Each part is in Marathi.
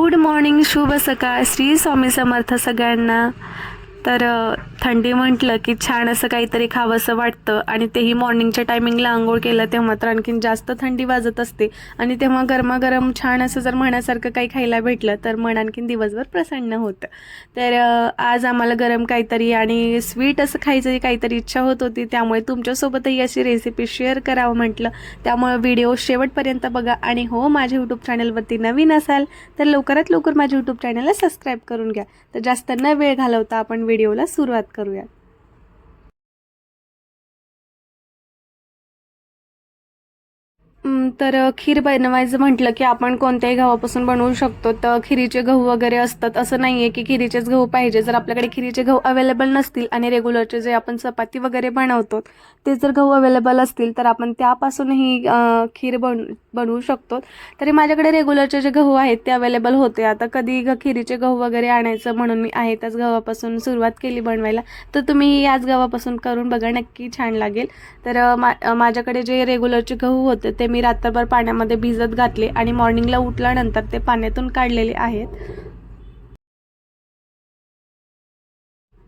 गुड मॉर्निंग शुभ सकाळ. श्री स्वामी समर्थ सगळ्यांना. तर थंडी म्हटलं की छान असं काहीतरी खावंसं वाटतं आणि तेही मॉर्निंगच्या टायमिंगला आंघोळ केलं तेव्हा तर आणखीन जास्त थंडी वाजत असते. आणि तेव्हा गरमागरम छान असं जर म्हणण्यासारखं काही खायला भेटलं तर मन आणखीन दिवसभर प्रसन्न होतं. तर आज आम्हाला गरम काहीतरी आणि स्वीट असं खायचं काहीतरी इच्छा होत होती. त्यामुळे तुमच्यासोबतही अशी रेसिपी शेअर करावं म्हटलं. त्यामुळे व्हिडिओ शेवटपर्यंत बघा आणि हो माझ्या यूट्यूब चॅनलवरती नवीन असाल तर लवकरात लवकर माझ्या यूट्यूब चॅनलला सबस्क्राईब करून घ्या. तर जास्त न वेळ घालवता आपण व्हिडिओला सुरुवात करूया तर खीर बनवायचं म्हटलं की आपण कोणत्याही गव्हापासून बनवू शकतो. तर खिरीचे गहू वगैरे असतात. असं नाही आहे की खिरीचेच गहू पाहिजे. जर आपल्याकडे खिरीचे गहू अवेलेबल नसतील आणि रेग्युलरचे जे आपण चपाती वगैरे बनवतो ते जर गहू अवेलेबल असतील तर आपण त्यापासूनही खीर बन बनवू शकतो. तरी माझ्याकडे रेग्युलरचे जे गहू आहेत ते अवेलेबल होते. आता कधी ग खिरीचे गहू वगैरे आणायचं म्हणून मी आहे त्याच गव्हापासून सुरुवात केली बनवायला. तर तुम्ही याच गव्हापासून करून बघा नक्की छान लागेल. तर मा माझ्याकडे जे रेग्युलरचे गहू होते ते मी रात्रभर पाण्यामध्ये भिजत घातले आणि मॉर्निंगला उठल्यानंतर ते पाण्यातून काढलेले आहेत.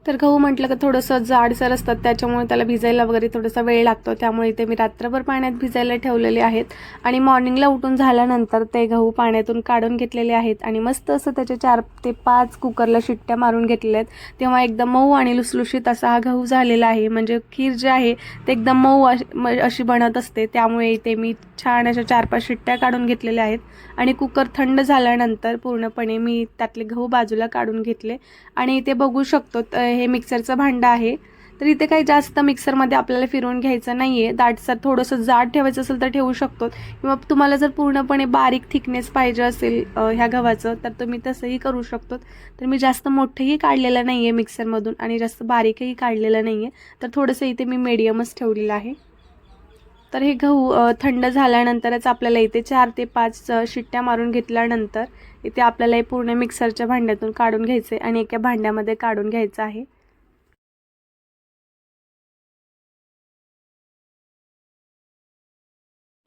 तर गहू म्हटलं का थोडंसं जाडसर असतात त्याच्यामुळे त्याला भिजायला वगैरे थोडासा वेळ लागतो. त्यामुळे ते मी रात्रभर पाण्यात भिजायला ठेवलेले आहेत. आणि मॉर्निंगला उठून झाल्यानंतर ते गहू पाण्यातून काढून घेतलेले आहेत. आणि मस्त असं त्याचे चार ते पाच कुकरला शिट्ट्या मारून घेतलेल्या आहेत. तेव्हा एकदम मऊ आणि लुसलुशीत असा हा गहू झालेला आहे. म्हणजे खीर जे आहे ते एकदम मऊ अशी म- अशी बनत असते. त्यामुळे इथे मी छान अशा चार पाच शिट्ट्या काढून घेतलेल्या आहेत. आणि कुकर थंड झाल्यानंतर पूर्णपणे मी त्यातले गहू बाजूला काढून घेतले. आणि इथे बघू शकतो त- हे मिक्सरचं भांडं आहे. तर इथे काही जास्त मिक्सरमध्ये आपल्याला फिरवून घ्यायचं नाही आहे दाटसर थोडंसं जाड ठेवायचं असेल तर ठेवू शकतो. किंवा तुम्हाला जर पूर्णपणे बारीक थिकनेस पाहिजे असेल ह्या गव्हाचं तर तुम्ही तसंही करू शकतो. तर मी जास्त मोठंही काढलेलं नाही आहे मिक्सरमधून आणि जास्त बारीकही काढलेलं नाही आहे तर थोडंसं इथे मी मीडियमच ठेवलेलं आहे. तर हे गहू थंड झाल्यानंतरच आपल्याला इथे चार ते पाच शिट्ट्या मारून घेतल्यानंतर इथे आपल्याला हे पूर्ण मिक्सरच्या भांड्यातून काढून घ्यायचे आणि एका भांड्यामध्ये काढून घ्यायचं आहे.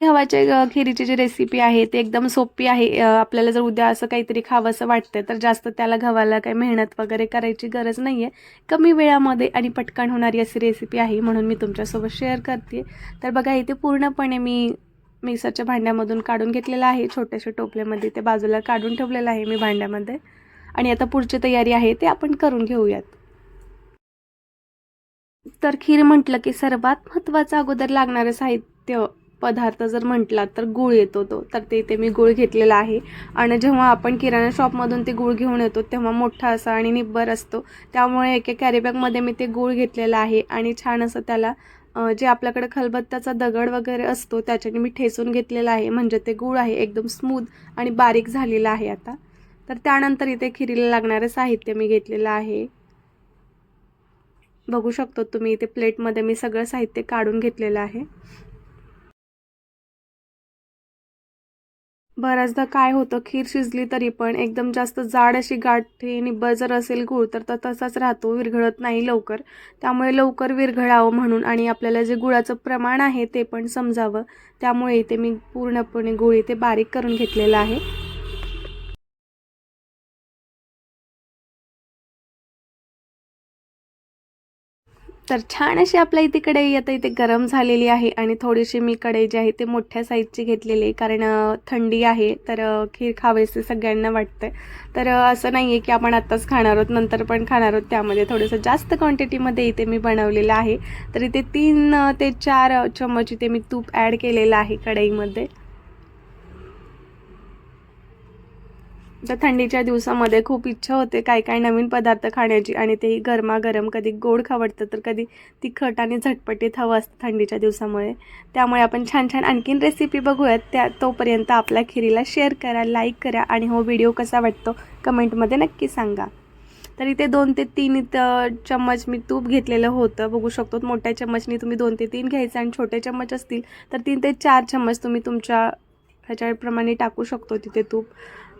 गव्हाच्या खिरीची जी रेसिपी आहे ती एकदम सोपी आहे. आपल्याला जर उद्या असं काहीतरी खावंसं वाटतं तर जास्त त्याला गव्हाला काही मेहनत वगैरे करायची गरज नाही आहे कमी वेळामध्ये आणि पटकन होणारी अशी रेसिपी आहे म्हणून मी तुमच्यासोबत शेअर करते. तर बघा इथे पूर्णपणे मी मिक्सरच्या भांड्यामधून काढून घेतलेलं आहे. छोट्याशा टोपल्यामध्ये ते बाजूला काढून ठेवलेलं आहे मी भांड्यामध्ये. आणि आता पुढची तयारी आहे ते आपण करून घेऊयात. तर खीर म्हटलं की सर्वात महत्त्वाचं अगोदर लागणारं साहित्य पदार्थ जर म्हटला तर गूळ येतो तो. तर ते इथे मी गूळ घेतलेला आहे. आणि जेव्हा आपण किराणा शॉपमधून ते गूळ घेऊन येतो तेव्हा मोठा असा आणि निब्बर असतो. त्यामुळे एका कॅरीबॅगमध्ये मी ते गूळ घेतलेला आहे आणि छान असं त्याला जे आपल्याकडे खलबत्त्याचा दगड वगैरे असतो त्याच्याने मी ठेचून घेतलेला आहे. म्हणजे ते गूळ आहे एकदम स्मूथ आणि बारीक झालेलं आहे आता. तर त्यानंतर इथे खिरीला लागणारं साहित्य मी घेतलेलं आहे. बघू शकतो तुम्ही इथे प्लेटमध्ये मी सगळं साहित्य काढून घेतलेलं आहे. बऱ्याचदा काय होतं खीर शिजली तरी पण एकदम जास्त जाड अशी गाठी निब्बर जर असेल गूळ तर तो तसाच राहतो विरघळत नाही लवकर. त्यामुळे लवकर विरघळावं म्हणून आणि आपल्याला जे गुळाचं प्रमाण आहे ते पण समजावं. त्यामुळे इथे मी पूर्णपणे गुळ इथे बारीक करून घेतलेलं आहे. तर छान अशी आपल्या इथे कढई आता इथे गरम झालेली आहे आणि थोडीशी मी कढई जी आहे ते मोठ्या साईजची घेतलेली आहे. कारण थंडी आहे तर खीर खावेसे सगळ्यांना वाटतं तर असं नाही आहे की आपण आत्ताच खाणार आहोत नंतर पण खाणार आहोत. त्यामध्ये थोडंसं जास्त क्वांटिटीमध्ये इथे मी बनवलेलं आहे. तर इथे तीन ते चार चम्मच इथे मी तूप ॲड केलेलं आहे कढईमध्ये. तर थंडीच्या दिवसामध्ये खूप इच्छा होते काय काय नवीन पदार्थ खाण्याची आणि तेही गरमागरम कधी गोड खावडतं तर कधी तिखट आणि झटपटीत हवं असतं थंडीच्या दिवसामुळे. त्यामुळे आपण छान छान आणखीन रेसिपी बघूयात. त्या तोपर्यंत आपल्या खिरीला शेअर करा लाईक करा आणि हो व्हिडिओ कसा वाटतो कमेंटमध्ये नक्की सांगा. तर इथे दोन ते तीन इथं चम्मच मी तूप घेतलेलं होतं. बघू शकतो मोठ्या चम्मचनी तुम्ही दोन ते तीन घ्यायचं आणि छोटे चम्मच असतील तर तीन ते चार चम्मच तुम्ही तुमच्या ह्याच्याप्रमाणे टाकू शकतो तिथे तूप.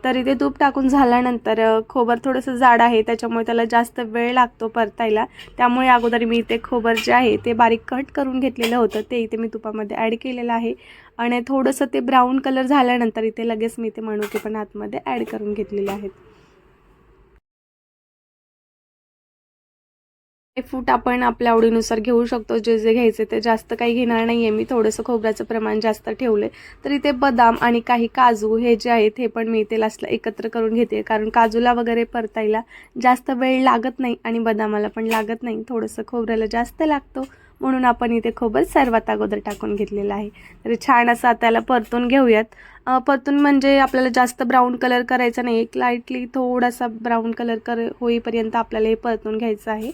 तर इथे तूप टाकून झाल्यानंतर खोबर थोडंसं जाड आहे त्याच्यामुळे त्याला जास्त वेळ लागतो परतायला. त्यामुळे अगोदर मी इथे खोबर जे आहे ते बारीक कट करून घेतलेलं होतं. ते इथे मी तुपामध्ये ॲड केलेलं आहे. आणि थोडंसं ते ब्राऊन कलर झाल्यानंतर इथे लगेच मी ते मणुके पण आतमध्ये ॲड करून घेतलेले आहेत. फूट आपण आपल्या आवडीनुसार घेऊ शकतो. जे जे घ्यायचे ते जास्त काही घेणार नाही आहे मी थोडंसं खोबऱ्याचं प्रमाण जास्त ठेवलं तर इथे बदाम आणि काही काजू हे जे आहेत हे पण मी इथे लास्टला एकत्र करून घेते. कारण काजूला वगैरे परतायला जास्त वेळ लागत नाही आणि बदामाला पण लागत नाही. थोडंसं खोबऱ्याला जास्त लागतो. म्हणून आपण इथे खोबर सर्वात अगोदर टाकून घेतलेलं आहे. तर छान असं त्याला परतून घेऊयात. परतून म्हणजे आपल्याला जास्त ब्राऊन कलर करायचा नाही. एक लाईटली थोडासा ब्राऊन कलर कर होईपर्यंत आपल्याला हे परतून घ्यायचं आहे.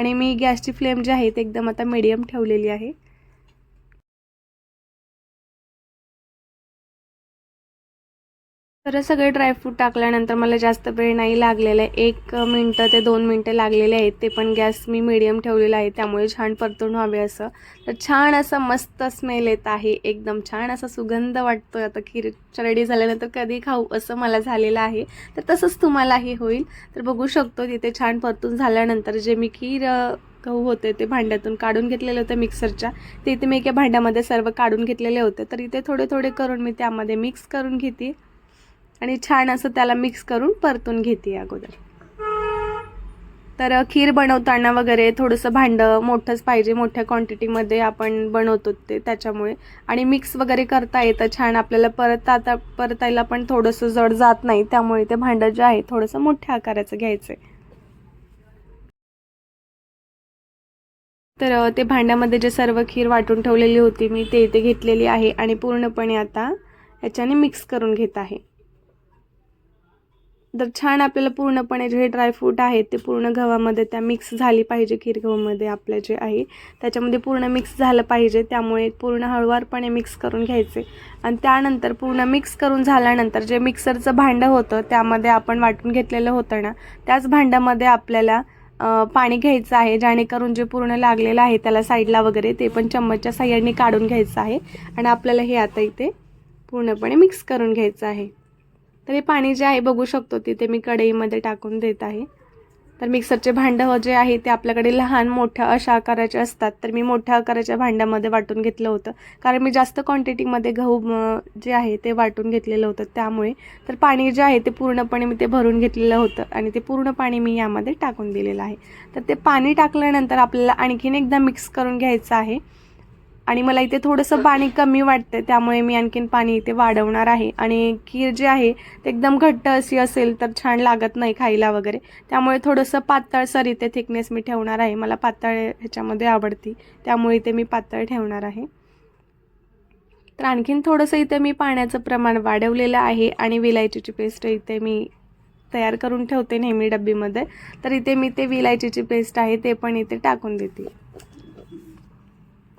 आणि मी गॅसची फ्लेम जी आहे ती एकदम आता मीडियम ठेवलेली आहे. तर सगळे ड्रायफ्रूट टाकल्यानंतर मला जास्त वेळ नाही लागलेला आहे. एक मिनटं ते दोन मिनटं लागलेले आहेत. ते पण गॅस मी मिडियम ठेवलेला आहे. त्यामुळे छान परतून व्हावे असं. तर छान असं मस्त स्मेल येत आहे. एकदम छान असा सुगंध वाटतो आता खीर रेडी झाल्यानंतर कधी खाऊ असं मला झालेलं आहे. तर तसंच तुम्हालाही होईल. तर बघू शकतो तिथे छान परतून झाल्यानंतर जे मी खीर गहू होते ते भांड्यातून काढून घेतलेले होते मिक्सरच्या ते इथे मी एका भांड्यामध्ये सर्व काढून घेतलेले होते. तर इथे थोडे थोडे करून मी त्यामध्ये मिक्स करून घेते. आणि छान असं त्याला मिक्स करून परतून घेते अगोदर. तर खीर बनवताना वगैरे थोडंसं भांडं मोठंच पाहिजे मोठ्या क्वांटिटीमध्ये आपण बनवतो ते त्याच्यामुळे. आणि मिक्स वगैरे करता येतं छान आपल्याला परत आता परतायला पण थोडंसं जड जात नाही त्यामुळे ते भांडं जे आहे थोडंसं मोठ्या आकाराचं घ्यायचं आहे तर ते भांड्यामध्ये जे सर्व खीर वाटून ठेवलेली होती मी ते इथे घेतलेली आहे आणि पूर्णपणे आता याच्याने मिक्स करून घेत आहे. तर छान आपल्याला पूर्णपणे जे ड्रायफ्रूट आहेत ते पूर्ण गव्हामध्ये त्या मिक्स झाली पाहिजे खीर गहूमध्ये आपलं जे आहे. त्याच्यामध्ये पूर्ण मिक्स झालं पाहिजे त्यामुळे पूर्ण हळुवारपणे मिक्स करून घ्यायचे. आणि त्यानंतर पूर्ण मिक्स करून झाल्यानंतर जे मिक्सरचं भांडं होतं त्यामध्ये आपण वाटून घेतलेलं होतं ना त्याच भांड्यामध्ये आपल्याला पाणी घ्यायचं आहे. जेणेकरून जे पूर्ण लागलेलं आहे त्याला साईडला वगैरे ते पण चम्मचच्या साह्याने काढून घ्यायचं आहे. आणि आपल्याला हे आता इथे पूर्णपणे मिक्स करून घ्यायचं आहे. तर हे पाणी जे आहे बघू शकतो तिथे मी कढईमध्ये टाकून देत आहे. तर मिक्सरचे भांडं हो जे आहे ते आपल्याकडे लहान मोठ्या अशा आकाराचे असतात. तर मी मोठ्या आकाराच्या भांड्यामध्ये वाटून घेतलं होतं. कारण मी जास्त क्वांटिटीमध्ये गहू जे आहे ते वाटून घेतलेलं होतं. त्यामुळे तर पाणी जे आहे ते पूर्णपणे मी ते भरून घेतलेलं होतं. आणि ते पूर्ण पाणी मी यामध्ये टाकून दिलेलं आहे. तर ते पाणी टाकल्यानंतर आपल्याला आणखीन एकदा मिक्स करून घ्यायचं आहे. आणि मला इथे थोडंसं पाणी कमी वाटतं त्यामुळे मी आणखीन पाणी इथे वाढवणार आहे. आणि खीर जे आहे ते एकदम घट्ट अशी असेल तर छान लागत नाही खायला वगैरे. त्यामुळे थोडंसं पातळसर इथे थिकनेस मी ठेवणार आहे. मला पातळ ह्याच्यामध्ये आवडती त्यामुळे इथे मी पातळ ठेवणार आहे. तर आणखीन थोडंसं इथे मी पाण्याचं प्रमाण वाढवलेलं आहे आणि विलायचीची पेस्ट इथे मी तयार करून ठेवते नेहमी डब्बीमध्ये. तर इथे मी ते विलायचीची पेस्ट आहे ते पण इथे टाकून देते.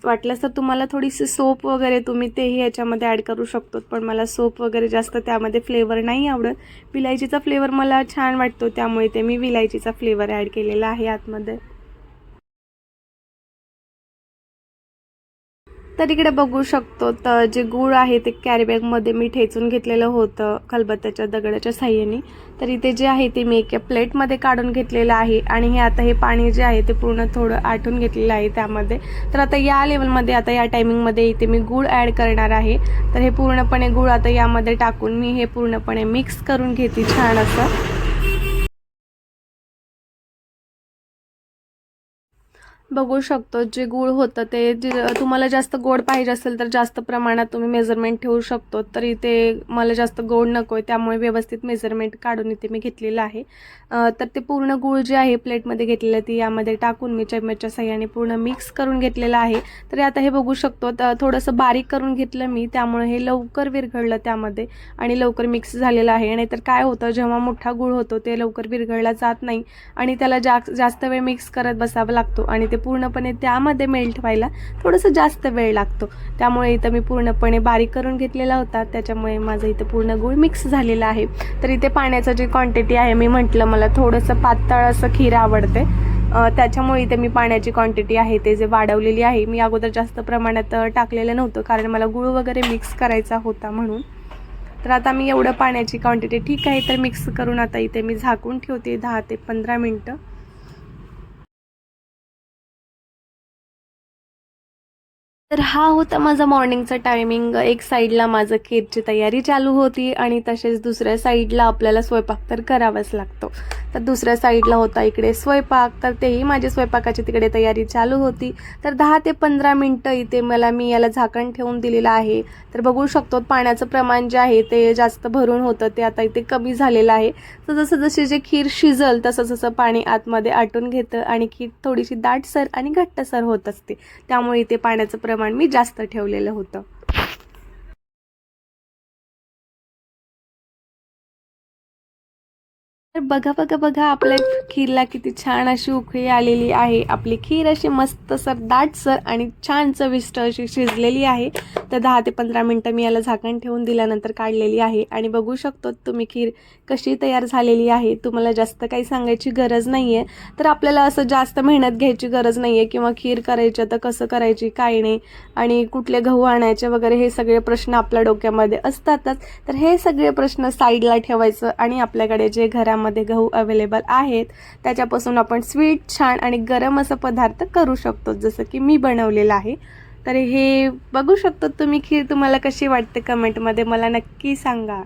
वाटलंच तर तुम्हाला थोडीशी सोप वगैरे तुम्ही तेही याच्यामध्ये ॲड करू शकतो पण मला सोप वगैरे जास्त त्यामध्ये फ्लेवर नाही आवडत. विलायचीचा फ्लेवर मला छान वाटतो त्यामुळे ते मी विलायचीचा फ्लेवर ॲड केलेला आहे आतमध्ये. तर इकडे बघू शकतो तर जे गूळ आहे ते कॅरीबॅगमध्ये मी ठेचून घेतलेलं होतं खलबत्त्याच्या दगडाच्या साह्याने. तर इथे जे आहे ते मी एका प्लेटमध्ये काढून घेतलेलं आहे आणि हे आता हे पाणी जे आहे ते पूर्ण थोडं आटून घेतलेलं आहे त्यामध्ये. तर आता या लेवलमध्ये आता या टायमिंगमध्ये इथे मी गूळ ॲड करणार आहे. तर हे पूर्णपणे गूळ आता यामध्ये टाकून मी हे पूर्णपणे मिक्स करून घेते छान असं. बघू शकतो. जे गूळ होतं ते जे तुम्हाला जास्त गोड पाहिजे असेल तर जास्त प्रमाणात तुम्ही मेजरमेंट ठेवू शकतो. तर इथे मला जास्त गोड नको आहे त्यामुळे व्यवस्थित मेजरमेंट काढून इथे मी घेतलेलं आहे. तर ते पूर्ण गूळ जे आहे प्लेटमध्ये घेतलेलं ती यामध्ये टाकून मी चम्मचच्या सहाय्याने पूर्ण मिक्स करून घेतलेलं आहे. तर आता हे बघू शकतो तर थोडंसं बारीक करून घेतलं मी त्यामुळे हे लवकर विरघळलं त्यामध्ये आणि लवकर मिक्स झालेलं आहे. नाहीतर काय होतं जेव्हा मोठा गूळ होतो ते लवकर विरघळला जात नाही आणि त्याला जा जास्त वेळ मिक्स करत बसावा लागतो आणि ते पूर्णपणे त्यामध्ये मेल्ट व्हायला थोडंसं जास्त वेळ लागतो. त्यामुळे इथं मी पूर्णपणे बारीक करून घेतलेला होता. त्याच्यामुळे माझं इथं पूर्ण गूळ मिक्स झालेला आहे. तर इथे पाण्याचं जी क्वांटिटी आहे मी म्हटलं मला थोडंसं पातळ असं खीर आवडते. त्याच्यामुळे इथे मी पाण्याची क्वांटिटी आहे ते जे वाढवलेली आहे मी अगोदर जास्त प्रमाणात टाकलेलं नव्हतं. कारण मला गूळ वगैरे मिक्स करायचा होता म्हणून. तर आता मी एवढं पाण्याची क्वांटिटी ठीक आहे तर मिक्स करून आता इथे मी झाकून ठेवते दहा ते पंधरा मिनटं. तर हा होता माझा मॉर्निंगचा टायमिंग एक साईडला माझं खीरची तयारी चालू होती आणि तसेच दुसऱ्या साईडला आपल्याला स्वयंपाक तर करावाच लागतो. तर दुसऱ्या साईडला होता इकडे स्वयंपाक तर तेही माझ्या स्वयंपाकाची तिकडे तयारी चालू होती. तर दहा ते पंधरा मिनटं इथे मला मी याला झाकण ठेवून दिलेलं आहे. तर बघू शकतो पाण्याचं प्रमाण जे आहे ते जास्त भरून होतं ते आता इथे कमी झालेलं आहे. तर जसं जसे जे खीर शिजल तसं जसं पाणी आतमध्ये आटून घेतं आणि खीर थोडीशी दाटसर आणि घट्टसर होत असते. त्यामुळे इथे पाण्याचं प्रमाण मी जास्त ठेवलेलं होतं. तर बघा बघा बघा आपल्या खीरला किती छान अशी उकळी आलेली आहे. आपली खीर अशी मस्त सर दाटसर आणि छान चविष्ट अशी शिजलेली आहे. तर दहा ते पंधरा मिनटं मी याला झाकण ठेवून दिल्यानंतर काढलेली आहे. आणि बघू शकतो तुम्ही खीर कशी तयार झालेली आहे. तुम्हाला जास्त काही सांगायची गरज नाही आहे तर आपल्याला असं जास्त मेहनत घ्यायची गरज नाही आहे किंवा खीर करायची तर कसं करायची काय नाही. आणि कुठले गहू आणायचे वगैरे हे सगळे प्रश्न आपल्या डोक्यामध्ये असतातच. तर हे सगळे प्रश्न साईडला ठेवायचं आणि आपल्याकडे जे घरामध्ये गहू अवेलेबल आहेत. त्याच्यापासून आपण स्वीट छान आणि गरम असं पदार्थ करू शकतो. जसं की मी बनवलेलं आहे. तर हे बघू शकतो तुम्ही खीर तुम्हाला कशी वाटते कमेंटमध्ये मला नक्की सांगा.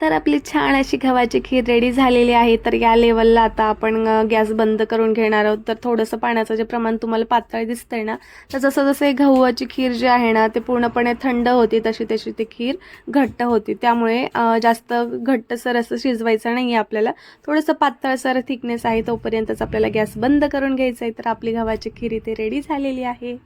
तर आपली छान अशी गव्हाची खीर रेडी झालेली आहे. तर या लेवलला आता आपण गॅस बंद करून घेणार आहोत. तर थोडंसं पाण्याचं जे प्रमाण तुम्हाला पातळ दिसतंय ना तर जसं जसं हे गव्हाची खीर जी आहे ना ते पूर्णपणे थंड होती तशी तशी ती खीर घट्ट होती. त्यामुळे जास्त घट्टसर असं शिजवायचं नाही आहे आपल्याला. थोडंसं पातळसर थिकनेस आहे तोपर्यंतच आपल्याला गॅस बंद करून घ्यायचं आहे तर आपली गव्हाची खीर इथे रेडी झालेली आहे.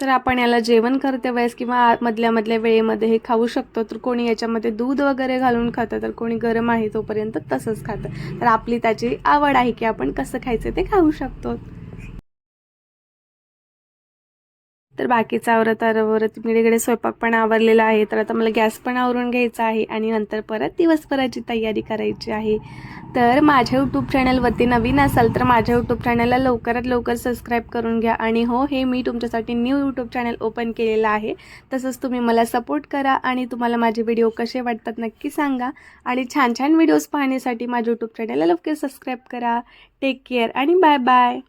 तर आपण याला जेवण करते वेळेस किंवा मधल्या मधल्या वेळेमध्ये हे खाऊ शकतो. तर कोणी याच्यामध्ये दूध वगैरे घालून खातं तर कोणी गरम आहे तोपर्यंत तसंच खातं. तर आपली त्याची आवड आहे की आपण कसं खायचं ते खाऊ शकतो. तर बाकीचा आवरत आवरत मी स्वयंपाक पण आवरलेला आहे. तर आता मला गॅस पण आवरून घ्यायचा आहे आणि नंतर परत दिवसभराची तयारी करायची आहे. तर माझ्या यूट्यूब चॅनलवरती नवीन असाल तर माझ्या यूट्यूब चॅनलला लवकरात लवकर सबस्क्राईब करून घ्या. आणि हो हे मी तुमच्यासाठी न्यू यूट्यूब चॅनल ओपन केलेलं आहे. तसंच तुम्ही मला सपोर्ट करा आणि तुम्हाला माझे व्हिडिओ कसे वाटतात नक्की सांगा. आणि छान छान व्हिडिओज पाहण्यासाठी माझ्या यूट्यूब चॅनलला लवकर सबस्क्राईब करा. टेक केअर आणि बाय बाय